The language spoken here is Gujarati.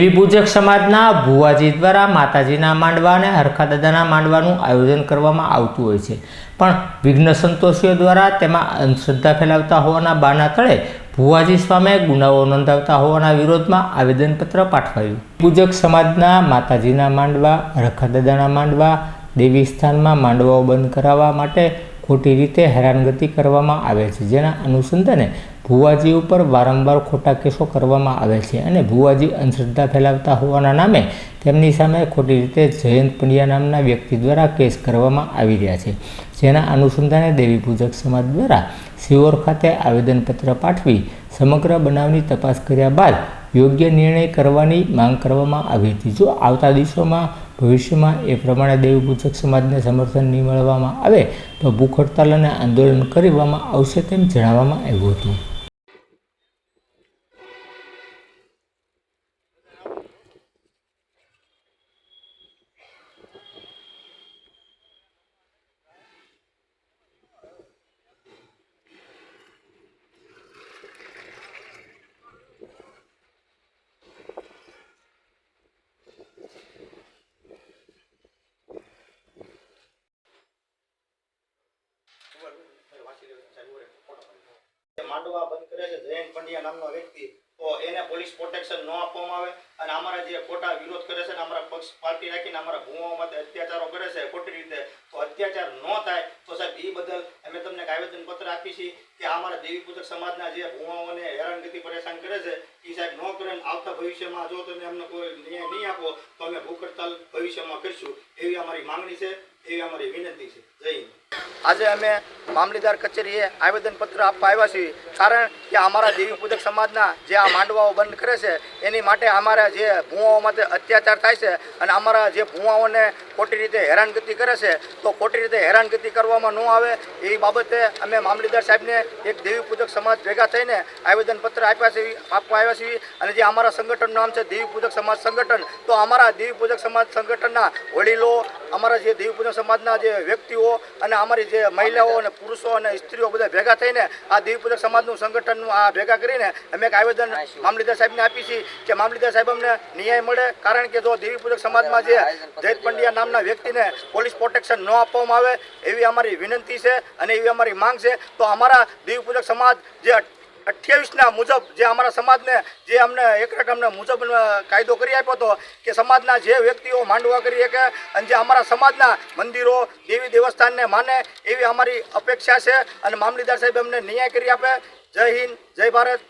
દેવી સમાજના ભુવાજી દ્વારા માતાજીના માંડવા અને હરખાદાદાના માંડવાનું આયોજન કરવામાં આવતું હોય છે. પણ વિઘ્ન સંતોષીઓ દ્વારા તેમાં અંધશ્રદ્ધા ફેલાવતા હોવાના બાના તળે ભુવાજી સામે ગુનાઓ નોંધાવતા હોવાના વિરોધમાં આવેદનપત્ર પાઠવાયું. પૂજક સમાજના માતાજીના માંડવા હરખાદાદાના માંડવા, દેવી સ્થાનમાં માંડવાઓ બંધ કરાવવા માટે ખોટી રીતે હેરાનગતિ કરવામાં આવે છે. જેના અનુસંધાને ભુવાજી ઉપર વારંવાર ખોટા કેસો કરવામાં આવે છે અને ભુવાજી અંધશ્રદ્ધા ફેલાવતા હોવાના નામે તેમની સામે ખોટી રીતે જયંત પંડ્યા નામના વ્યક્તિ દ્વારા કેસ કરવામાં આવી રહ્યા છે. જેના અનુસંધાને દેવી પૂજક સમાજ દ્વારા સિહોર ખાતે આવેદનપત્ર પાઠવી સમગ્ર બનાવની તપાસ કર્યા બાદ યોગ્ય નિર્ણય કરવાની માંગ કરવામાં આવી હતી. જો આવતા દિવસોમાં ભવિષ્યમાં એ પ્રમાણે દેવી પૂજક સમાજને સમર્થન નહીં મળવામાં આવે તો ભૂખ હડતાલ અને આંદોલન કરવામાં આવશે તેમ જણાવવામાં આવ્યું હતું. માંડવા બંધ કરે છે, જયંત પંડ્યા નામનો વ્યક્તિ. તો એને પોલીસ પ્રોટેક્શન ન આપવામાં આવે અને અમારા જે ખોટા વિરોધ કરે છે અમારા પક્ષ પાર્ટી રાખીને અમારા ભૂવાઓ માટે અત્યાચારો કરે છે ખોટી રીતે, તો અત્યાચાર ન થાય, તો સાહેબ એ બદલ અમે તમને એક આવેદન પત્ર આપી છીએ કે અમારા દેવી પૂજક સમાજના જે ભૂવાઓને હેરાનગતિ પરેશાન કરે છે એ સાહેબ ન કરે આવતા ભવિષ્યમાં જો તમે અમને કોઈ ન્યાય નહીં આપો, તો અમે ભૂખ હડતાલ ભવિષ્યમાં કરીશું. એવી અમારી માંગણી છે, એવી અમારી વિનંતી છે. જય આજે અમે મામલીદાર કચેરીએ આવેદનપત્ર આપવા આવ્યા છીએ. કારણ કે અમારા દેવી પૂજક સમાજના જે આ માંડવાઓ બંધ કરે છે, એની માટે અમારા જે ભૂવાઓ માટે અત્યાચાર થાય છે અને અમારા જે ભૂવાઓને ખોટી રીતે હેરાનગતિ કરે છે, તો ખોટી રીતે હેરાનગતિ કરવામાં ન આવે. એ બાબતે અમે મામલીદાર સાહેબને એક દેવી પૂજક સમાજ ભેગા થઈને આવેદનપત્ર આપ્યા છે, આપવા આવ્યા છીએ. અને જે અમારા સંગઠનનું નામ છે દેવી પૂજક સમાજ સંગઠન, તો અમારા દેવી પૂજક સમાજ સંગઠનના વડીલો, અમારા જે દેવી પૂજક સમાજના જે વ્યક્તિઓ અને અમારી જે મહિલાઓ અને પુરુષો અને સ્ત્રીઓ બધા ભેગા થઈને આ દેવી પૂજક સમાજનું સંગઠનનું આ ભેગા કરીને અમે એક આવેદન મામલીદાર સાહેબને આપી છીએ કે મામલીદાર સાહેબ અમને ન્યાય મળે કારણ કે જો દેવી પૂજક સમાજમાં જે જયત પંડ્યા નામના વ્યક્તિને પોલીસ પ્રોટેક્શન ન આપવામાં આવે એવી અમારી વિનંતી છે અને એવી અમારી માંગ છે તો અમારા દેવી પૂજક સમાજ જે અઠ્યાવીસના મુજબ જે અમારા સમાજને, જે અમને એક રકમને મુજબ કાયદો કરી આપ્યો હતો કે સમાજના જે વ્યક્તિઓ માંડવા કરી શકે અને જે અમારા સમાજના મંદિરો, દેવી દેવસ્થાનને માને એવી અમારી અપેક્ષા છે અને મામલીદાર સાહેબ અમને ન્યાય કરી આપે. જય હિન્દ, જય ભારત.